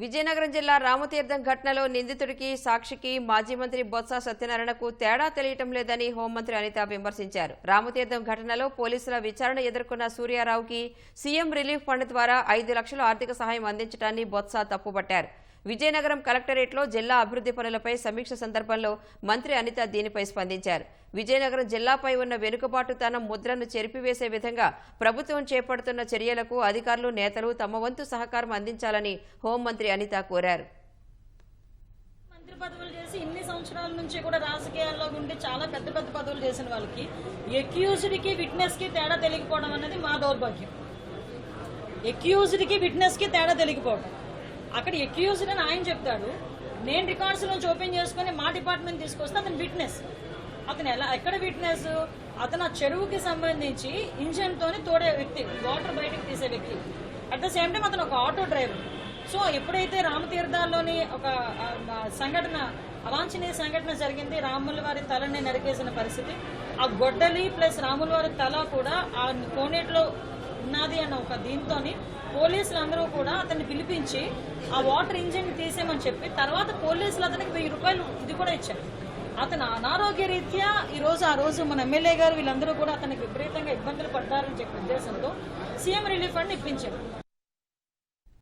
విజయనగరం జిల్లా రామతీర్థం ఘటనలో నిందితుడికి సాక్షికి మాజీ మంత్రి బొత్స సత్యనారాయణకు తేడా తెలియటం లేదని హోంమంత్రి అనిత విమర్శించారు. రామతీర్థం ఘటనలో పోలీసుల విచారణ ఎదుర్కొన్న సూర్యారావుకి సీఎం రిలీఫ్ ఫండ్ ద్వారా ఐదు లక్షల ఆర్థిక సహాయం అందించడాన్ని బొత్స తప్పుపట్టారు. విజయనగరం కలెక్టరేట్లో జిల్లా అభివృద్ధి పనులపై సమీక్ష సందర్భంలో మంత్రి అనిత దీనిపై స్పందించారు. విజయనగరం జిల్లాపై ఉన్న వెనుకబాటుతనం ముద్రను చెరిపివేసే విధంగా ప్రభుత్వం చేపడుతున్న చర్యలకు అధికారులు నేతలు తమ వంతు సహకారం అందించాలని హోంమంత్రి అనిత కోరారు. మంత్రి పదవులు చేసి ఇన్ని సంవత్సరాల నుంచి కూడా రాజకీయాల్లో ఉండి చాలా పెద్ద పెద్ద పదవులు చేసిన వాళ్ళకి ఎక్యూజ్డ్కి విట్నెస్కి తేడా తెలియకపోవడం అనేది మా దౌర్భాగ్యం. ఎక్యూజ్డ్కి విట్నెస్కి తేడా తెలియకపోవడం. అక్కడ ఎక్యూజ్డ్ అని ఆయన చెప్తాడు. నేను రికార్డ్స్ నుంచి ఓపెన్ చేసుకుని మా డిపార్ట్మెంట్ తీసుకొస్తే అతను విట్నెస్ అతను ఎలా ఎక్కడ విట్నెస్ అతను ఆ చెరువుకి సంబంధించి ఇంజన్ తోని తోడే వ్యక్తి వాటర్ బయటకు తీసే వ్యక్తి. అట్ ద సేమ్ టైం అతను ఒక ఆటో డ్రైవర్ సో ఎప్పుడైతే రామతీర్థాల్లోని ఒక సంఘటన అవాంఛనీయ సంఘటన జరిగింది రాముల వారి తలని నరికేసిన పరిస్థితి ఆ గొడ్డలి ప్లస్ రాముల వారి తల కూడా ఆ కోనేటిలో ఉన్నది అన్న ఒక దీంతోని పోలీసులు అందరూ కూడా అతన్ని పిలిపించి ఆ వాటర్ ఇంజిన్ తీసేయమని చెప్పి తర్వాత పోలీసులు అతనికి వెయ్యి రూపాయలు ఇది కూడా ఇచ్చారు. అతను అనారోగ్య రీత్యా ఈ రోజు ఆ రోజు మన ఎమ్మెల్యే గారు వీళ్ళందరూ కూడా అతనికి విపరీతంగా ఇబ్బందులు పడ్డారని చెప్పే ఉద్దేశంతో సీఎం రిలీఫ్ ఫండ్ ఇప్పించారు.